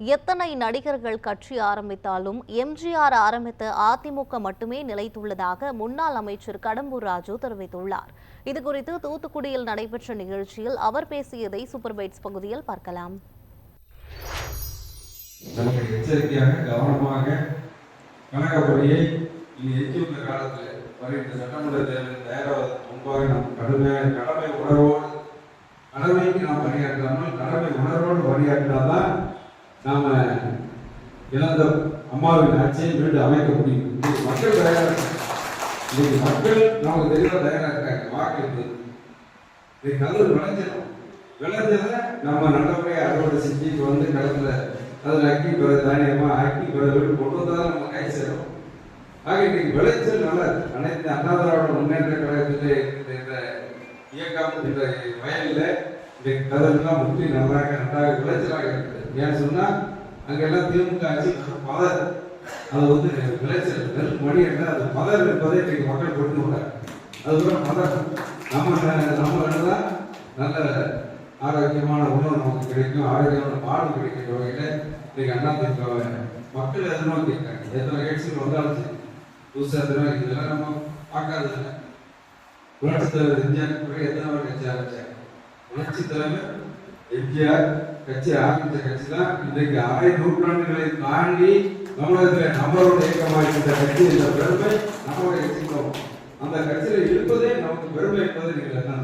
எத்தனை நடிகர்கள் கட்சி ஆரம்பித்தாலும் எம்ஜிஆர் ஆரம்பித்த அதிமுக மட்டுமே நிலைத்துள்ளதாக முன்னாள் அமைச்சர் கடம்பூர் ராஜு தெரிவித்துள்ளார். இதுகுறித்து தூத்துக்குடியில் நடைபெற்ற நிகழ்ச்சியில் அவர் பேசியதை சூப்பர் பைட்ஸ் பகுதியில் பார்க்கலாம். எச்சரிக்கையாக கவனமாக கனகப்படியை இனி எஞ்சியுள்ள காலத்தில் வருகின்ற சட்டமன்ற தேர்தல் தயாராவதற்கு முன்பாக நாம் கடுமையாக கடமை உணர்வோடு கடமைக்கு நாம் பணியாற்றாமல் கடமை உணர்வோடு பணியாற்றாதான் நாம இழந்த அம்மாவின் ஆட்சியை மீண்டும் அமைக்க முடியும் மக்கள் தயாராக இன்னைக்கு மக்கள் நமக்கு தெளிவாக தயாராக இருக்காங்க. வாக்கு இருக்குது இன்னைக்கு நல்லது விளைஞ்சிடும் விளைஞ்சதை நம்ம நல்லபடியாக அறுவடை செஞ்சு இப்போ வந்து களத்தில் அதில் அக்கி பிற தானியமாக அக்கி பிற வீடு கொண்டு வந்தால் நம்ம கை சேரும். ஆக இன்னைக்கு விளைச்சல் நல்ல அனைத்து அண்ணா திராவிட முன்னேற்ற கழகத்திலே இந்த இயக்கம் இந்த வயலில் இந்த கதவெல்லாம் முற்றி நல்லாக நன்றாக விளைச்சலாக இருக்குது. ஏன்னு சொன்னால் அங்கெல்லாம் திமுக ஆட்சி பதர் அது வந்து விளைச்சல் நெல் மணி என்ன அது பதர் என்பதை இன்றைக்கு மக்கள் கொண்டு வராங்க அதுக்கப்புறம் பதர் நம்ம நம்ம தான் நல்ல ஆரோக்கியமான உணவு நமக்கு கிடைக்கும் ஆரோக்கியமான பாடு கிடைக்கிற வகையில் இன்றைக்கு அண்ணா திமுக மக்கள் எதிர்நோக்கி இருக்காங்க எத்தனை கட்சிகள் வந்தாலும் சரி. புதுசாக எத்தனை இதெல்லாம் நம்ம பார்க்காதது இல்லை புரட்சி தலைவர் எம்ஜிஆர் எத்தனை பேர் கட்சி ஆரம்பிச்சாங்க புரட்சி தலைவர் எம்ஜிஆர் கட்சி ஆரம்பித்த கட்சி தான் இன்றைக்கு அரை நூற்றாண்டுகளை தாண்டி தமிழகத்தில் நம்மளோட இயக்கமாக இருந்த கட்சி என்ற பெருமை நம்மளுடைய கட்சிக்கு அந்த கட்சியில் இருப்பதே நமக்கு பெருமை என்பது நீங்கள் என்ன